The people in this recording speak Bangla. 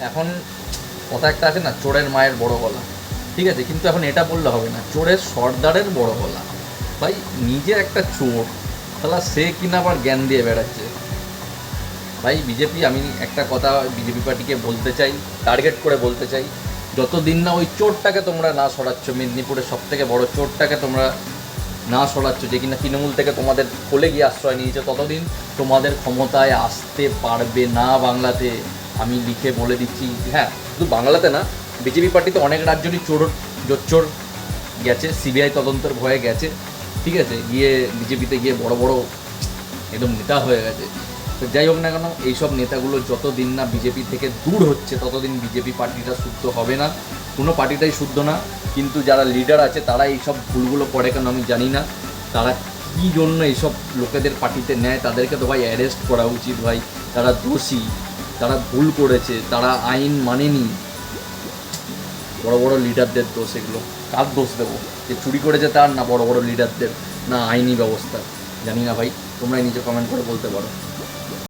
এখন কথা একটা আছে না, চোরের মায়ের বড় গলা। ঠিক আছে, কিন্তু এখন এটা বললে হবে না। চোরের সর্দারের বড় গলা। ভাই, নিজে একটা চোর, তাহলে সে কিনা আবার জ্ঞান দিয়ে বেড়াচ্ছে? ভাই, বিজেপি, আমি একটা কথা বিজেপি পার্টিকে বলতে চাই টার্গেট করে বলতে চাই। যতদিন না ওই চোরটাকে তোমরা না সরাচ্ছ, মেদিনীপুরের সব থেকে বড় চোরটাকে তোমরা না সরাচ্ছ, যে কিনা তৃণমূল থেকে তোমাদের কোলে গিয়ে আশ্রয় নিয়েছে, ততদিন তোমাদের ক্ষমতায় আসতে পারবে না বাংলাতে। আমি লিখে বলে দিচ্ছি হ্যাঁ শুধু বাংলাতে না, বিজেপি পার্টিতে অনেক রাজ্যেরই চোর, জোচ্চোর গেছে, সিবিআই তদন্তের ভয়ে গেছে, ঠিক আছে, গিয়ে বিজেপিতে গিয়ে বড় বড় একদম নেতা হয়ে গেছে। তো যাই হোক না কেন, এইসব নেতাগুলো যতদিন না বিজেপি থেকে দূর হচ্ছে, ততদিন বিজেপি পার্টিটা শুদ্ধ হবে না। কোনো পার্টিটাই শুদ্ধ না, কিন্তু যারা লিডার আছে, তারা এইসব ভুলগুলো করে কেন আমি জানি না। তারা কী জন্য এইসব লোকেদের পার্টিতে নেয়, তাদেরকে তো ভাই অ্যারেস্ট করা উচিত ভাই। তারা দোষী। তারা ভুল করেছে, তারা আইন মানেনি। বড় বড় লিডারদের দোষ এগুলো। কার দোষ দেবো? যে চুরি করেছে তার না বড় বড় লিডারদের না আইনি ব্যবস্থা। জানি না ভাই, তোমরাই নিজে কমেন্ট করে বলতে পারো।